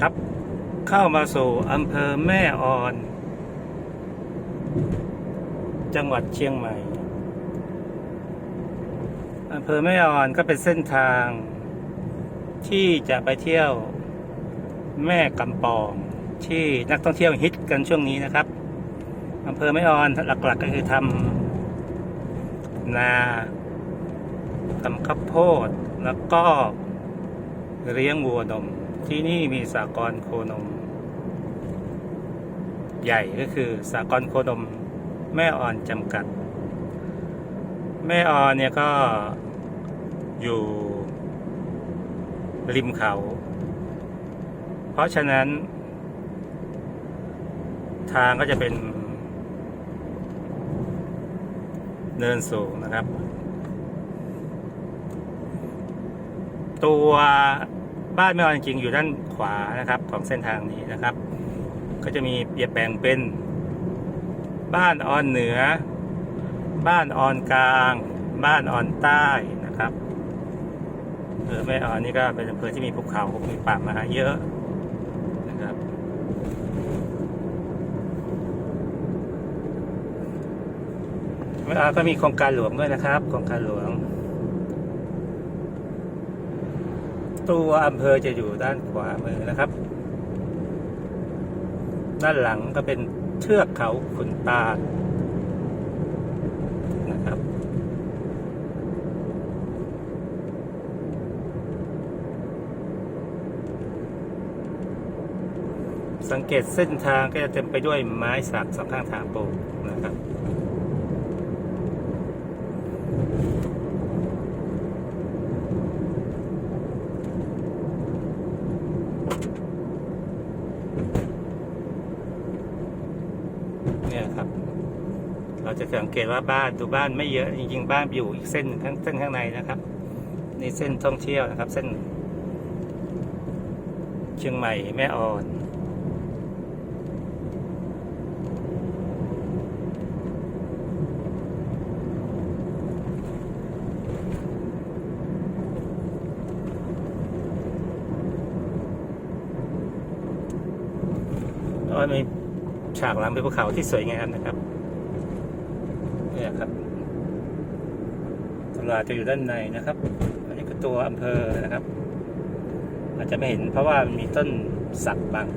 ครับ เข้ามาสู่อำเภอแม่ออน จังหวัดเชียงใหม่อำเภอแม่ออนก็เป็นเส้นทาง ที่จะไปเที่ยวแม่กำปอง ที่นักท่องเที่ยวฮิตกันช่วงนี้นะครับอำเภอแม่ออนหลักๆก็คือทำนาทำข้าวโพดแล้วก็เลี้ยงวัวนม ที่นี่มีสากรโคนม ใหญ่ก็คือสากรโคนม แม่ออนจำกัด แม่ออนเนี่ยก็อยู่ริมเขา เพราะฉะนั้น ทางก็จะเป็น เนินสูงนะครับ ตัว บ้านแม่ออนจริงอยู่ด้านขวานะครับ ของเส้นทางนี้นะครับ ก็จะมีเปรียบแปลงเป็น บ้านออนเหนือ บ้านออนกลาง บ้านออนใต้นะครับอำเภอแม่ออนนี่ก็เป็นอำเภอที่มีภูเขามีป่าไม้เยอะนะครับแม่ออนก็มีโครงการหลวงด้วยนะครับโครงการหลวง ตัวอำเภอจะอยู่ด้านขวามือนะครับ ด้านหลังก็เป็นเทือกเขาขุนตาลนะครับสังเกตเส้นทางก็จะเต็มไปด้วยไม้สักสองข้างทางปลูกนะครับ เนี่ยครับ เราจะสังเกตว่าบ้านตัวบ้านไม่เยอะจริงๆบ้านอยู่อีกเส้นหนึ่งข้างเส้นข้างในนะครับนี่เส้นท่องเที่ยวนะครับ เส้น เชียงใหม่แม่ออนแล้วมีฉากหลังเป็นภูเขาที่สวยงามนะครับ เนี่ยครับตลาดจะอยู่ด้านในนะครับ อันนี้คือตัวอำเภอนะครับ อาจจะไม่เห็นเพราะว่ามันมีต้นสักบัง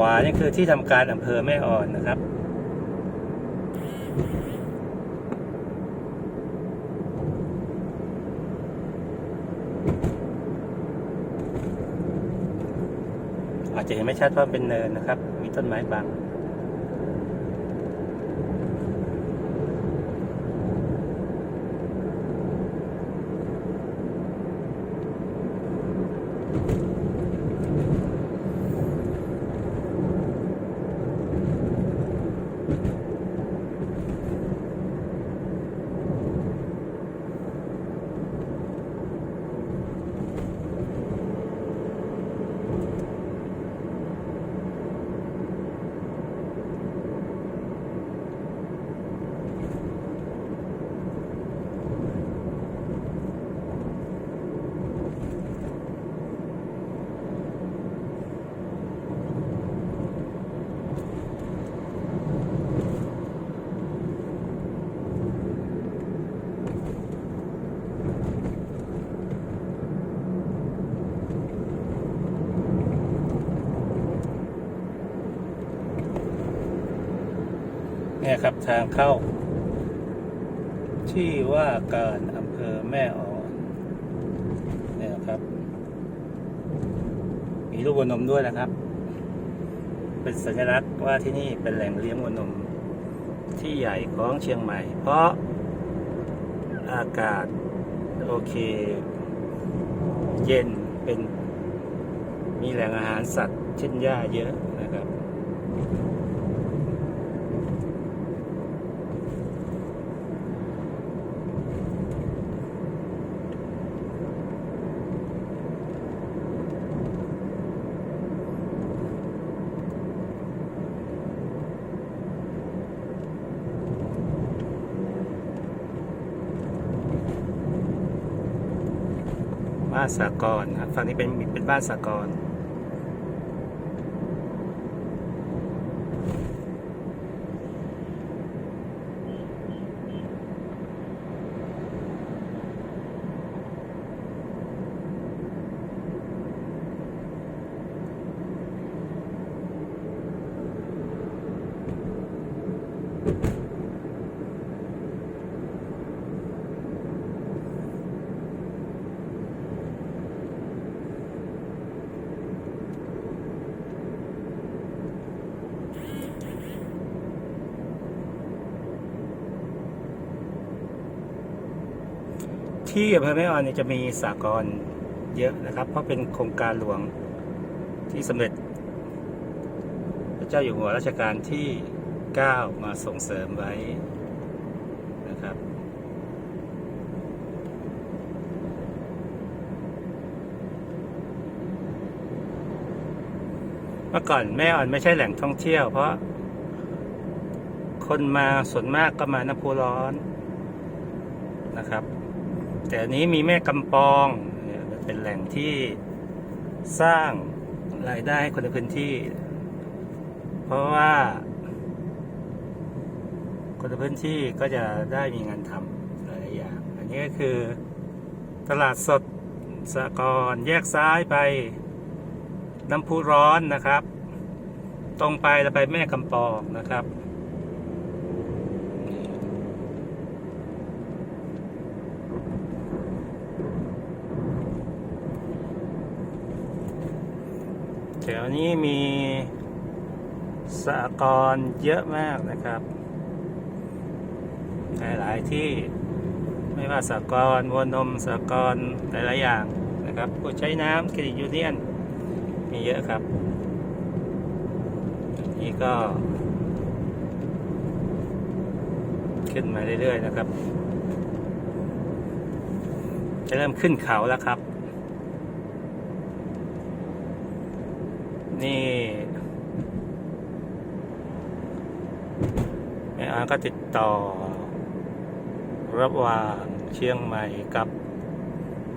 วานี่คือที่ทำการอำเภอแม่อ่อนนะครับ อาจจะเห็นไม่ชัดเพราะเป็นเนินนะครับ มีต้นไม้บัง เนี่ยครับทางเข้า ที่ว่าการอำเภอแม่ออนเนี่ยครับ มีลูกวัวนมด้วยนะครับ เป็นสัญลักษณ์ว่าที่นี่เป็นแหล่งเลี้ยงวัวนม ที่ใหญ่ของเชียงใหม่ เพราะอากาศโอเค เย็นเป็นมีแหล่งอาหารสัตว์เช่นหญ้าเยอะนะครับ สากรครับฝั่งนี้เป็นเป็นบ้านสากรณ์ ที่อำเภอแม่ออนเนี่ยจะมีสากรณ์เยอะนะครับ เพราะเป็นโครงการหลวงที่สำเร็จพระเจ้าอยู่หัวรัชกาลที่ 9 มาส่งเสริมไว้นะครับ เมื่อก่อนแม่อ่อนไม่ใช่แหล่งท่องเที่ยว เพราะคนมาส่วนมากก็มาน้ำพุร้อนนะครับ แต่อันนี้มีแม่กำปองเป็นแหล่งที่สร้างรายได้ให้คนในพื้นที่ เพราะว่า คนในพื้นที่ก็จะได้มีงานทำหลายอย่าง อันนี้ก็คือตลาดสดสะกรแยกซ้ายไปน้ำพุร้อนนะครับ ตรงไปแล้วไปแม่กำปองนะครับ ถวนี้มีสหกรณ์เยอะมากนะครับ หลายๆที่ไม่ว่าสหกรณ์วัวนมสหกรณ์หลายๆอย่างนะครับผู้ใช้น้ำเครดิตยูเนียนมีเยอะครับ นี่ก็ ขึ้นมาเรื่อยๆนะครับ จะเริ่มขึ้นเขาแล้วครับ นี่ แม่อาก็ติดต่อ ระหว่างเชียงใหม่กับ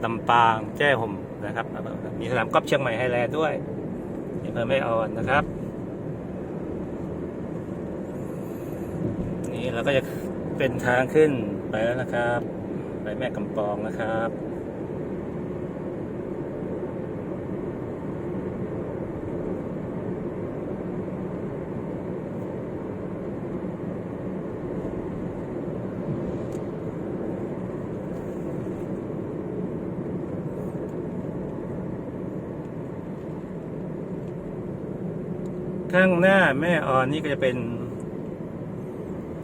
ลำปางแจ้ห่มนะครับ มีสนามกอล์ฟเชียงใหม่ไฮแลนด์ด้วยอำเภอแม่ออนนะครับ นี่เราก็จะเป็นทางขึ้นไปแล้วนะครับ ไปแม่กำปองนะครับ ข้างหน้าแม่ออนนี่ก็จะเป็น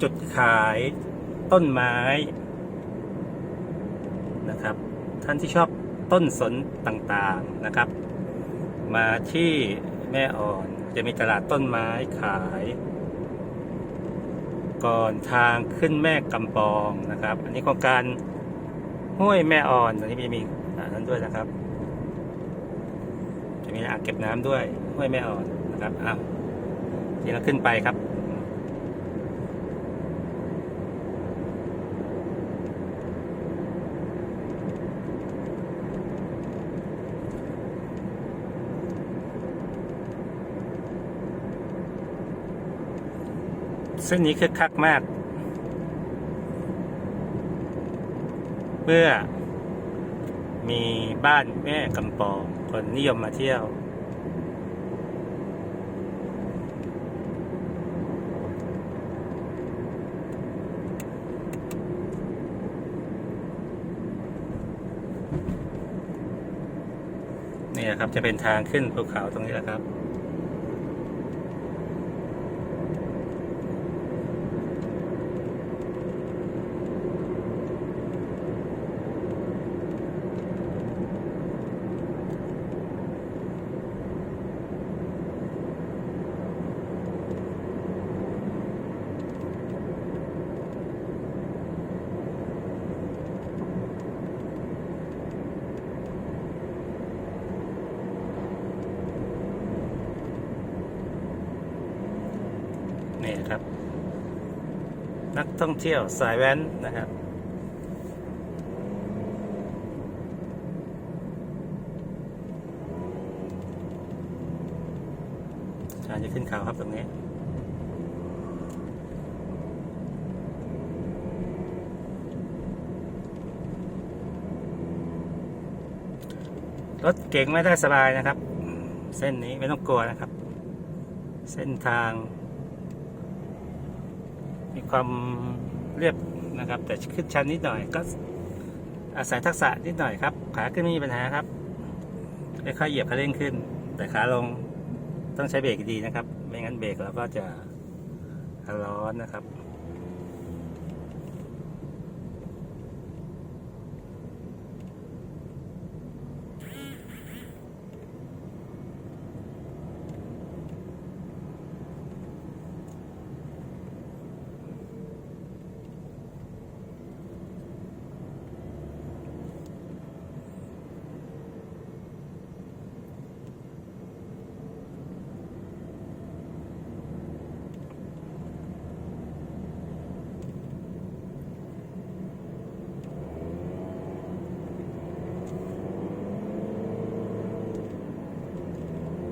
จุดขายต้นไม้นะครับ ท่านที่ชอบต้นสนต่างๆนะครับ มาที่แม่อ่อนจะมีตลาดต้นไม้ขาย ก่อนทางขึ้นแม่กำปองนะครับ อันนี้โครงการห้วยแม่อ่อนตอนนี้จะมีอ่านั้นด้วยนะครับ จะมีอ่างเก็บน้ำด้วยห้วยแม่อ่อนนะครับอ้าว ทีเราขึ้นไปครับเส้นนี้คึกคักมาก เมื่อมีบ้านแม่กำปองคนนิยมมาเที่ยว น นี่ครับจะเป็นทางขึ้นภูเขาตรงนี้แหละครับ ท่องเที่ยวสายแว้นนะครับชานจะขึ้นเขาครับตรงนี้รถเก่งไม่ได้สบายนะครับ เส้นนี้ไม่ต้องกลัวนะครับ เส้นทาง มีความเรียบนะครับ แต่ขึ้นชันนิดหน่อยก็อาศัยทักษะนิดหน่อยครับ ขาขึ้นไม่มีปัญหาครับค่อยๆเหยียบคันเร่งขึ้น แต่ขาลงต้องใช้เบรกดีนะครับ ไม่งั้นเบรกเราก็จะร้อนนะครับ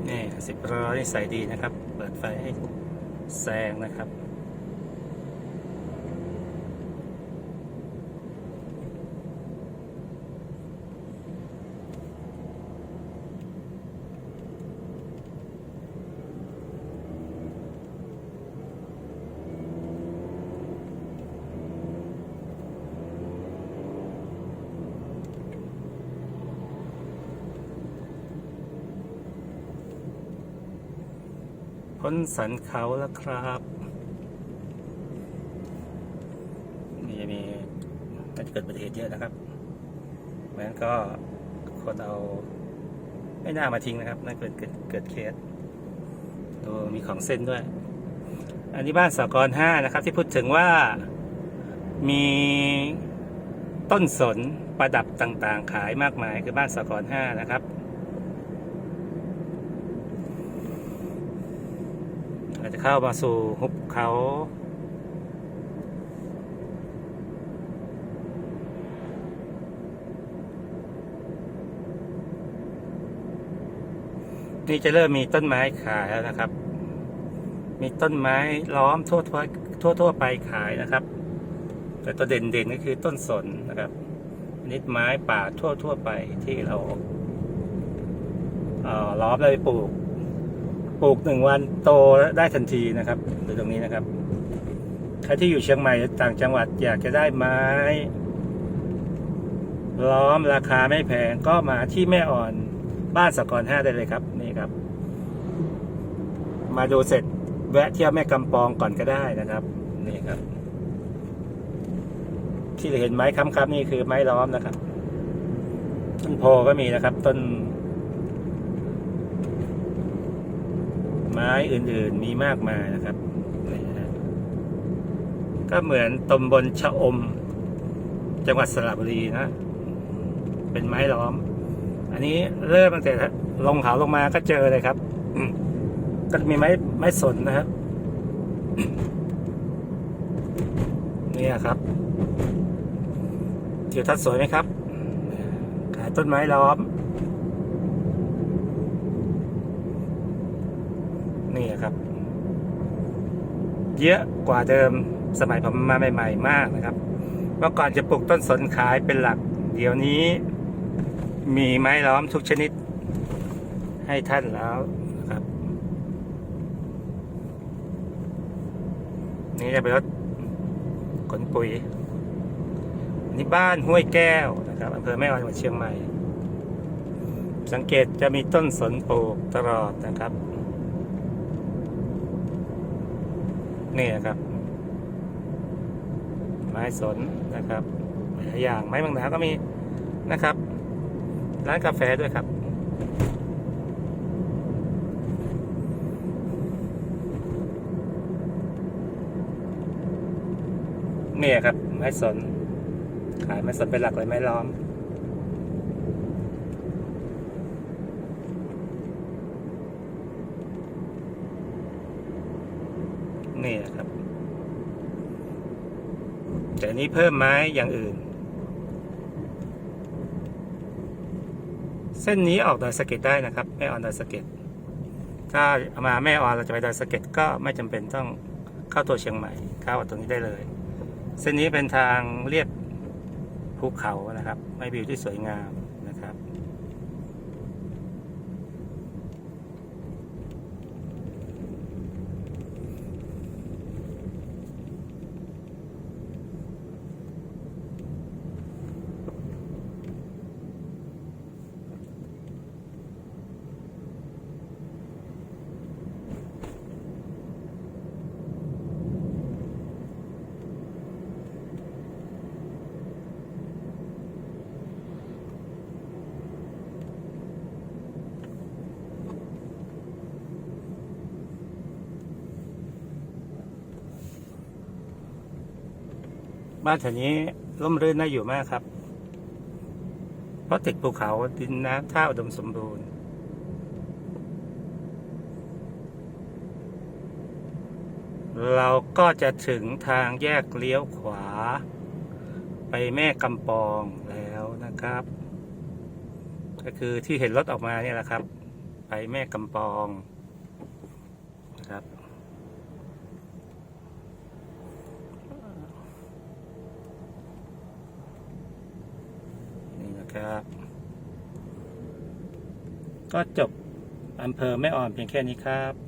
นี่ สิบร้อยใส่ดีนะครับ เปิดไฟให้แซงนะครับ พ้นสันเขาแล้วครับนี่จะมีน่าจะเกิดอุบัติเหตุเยอะนะครับเพราะฉะนั้นก็คนเอาไม่น่ามาทิ้งนะครับน่าเกิดเกิดเกิดเคสดูมีของเส้นด้วย อันนี้บ้านสากรห้านะครับ ที่พูดถึงว่ามีต้นสนประดับต่างๆ ขายมากมายคือบ้านสากรห้านะครับ เข้ามาสู่หุบเขานี่จะเริ่มมีต้นไม้ขายแล้วนะครับ มีต้นไม้ล้อมทั่วทั่วทั่วทั่วไปขายนะครับ แต่ตัวเด่นเด่นๆก็คือต้นสนนะครับนิดไม้ป่าทั่วทั่วไปที่เราเออล้อมแล้วไปปลูก ปลูกหนึ่งวันโตได้ทันทีนะครับดูตรงนี้นะครับ ใครที่อยู่เชียงใหม่ต่างจังหวัดอยากจะได้ไม้ ล้อมราคาไม่แพงก็มาที่แม่อ่อนบ้านสกรห้าได้เลยครับ นี่ครับ มาดูเสร็จแวะเที่ยวแม่กำปองก่อนก็ได้นะครับ นี่ครับ ที่เห็นไม้ค้ำๆนี่คือไม้ล้อมนะครับ ต้นโพก็มีนะครับ ต้น ไม้อื่นๆมีมากมายนะครับนี่ฮะก็เหมือนตำบลชะอม จังหวัดสระบุรีนะ เป็นไม้ล้อม อันนี้เริ่มตั้งแต่ลงเขาลงมาก็เจอเลยครับก็มีไม้ไม้สนนะครับเนี่ยครับทิวทัศน์สวยไหมครับ ขายต้นไม้ล้อม นี่ครับ เยอะกว่าเดิมสมัยผมมาใหม่ ๆ มากนะครับ เมื่อก่อนจะปลูกต้นสนขายเป็นหลัก เดี๋ยวนี้ มีไม้ล้อมทุกชนิด ให้ท่านแล้วนะครับ นี่จะเป็นรถขนปุ๋ยนนี่บ้านห้วยแก้วนะครับอำเภอแม่ออนจังหวัดเชียงใหม่ สังเกตจะมีต้นสนปลูกตลอดนะครับ นี่นะครับ ไม้สนนะครับหลายอย่างไม้บางนาก็มีนะครับ ร้านกาแฟด้วยครับ เนี่ยครับ ไม้สน ขายไม้สนเป็นหลักเลยไม้ล้อม นี่นะครับแต่อั นี้เพิ่มไม้อย่างอื่น เส้นนี้ออกดอยสะเก็ดได้นะครับ แม่ออนดอยสะเก็ดถ้าเอามาแม่ออนเราจะไปดอยสะเก็ดก็ไม่จำเป็นต้องเข้าตัวเชียงใหม่เข้าตรงนี้ได้เลย เส้นนี้เป็นทางเรียบภูเขานะครับ ไม่วิวที่สวยงามนะครั บ้านแถวนี้ร่มรื่นน่าอยู่มากครับ เพราะติดภูเขาดินน้ำท่าอุดมสมบูรณ์เราก็จะถึงทางแยกเลี้ยวขวา ไปแม่กำปองแล้วนะครับ ก็คือที่เห็นรถออกมาเนี่ยแหละครับ ไปแม่กำปองนะครับ นี่นะครับ ก็จบอำเภอแม่อ่อนเพียงแค่นี้ครับ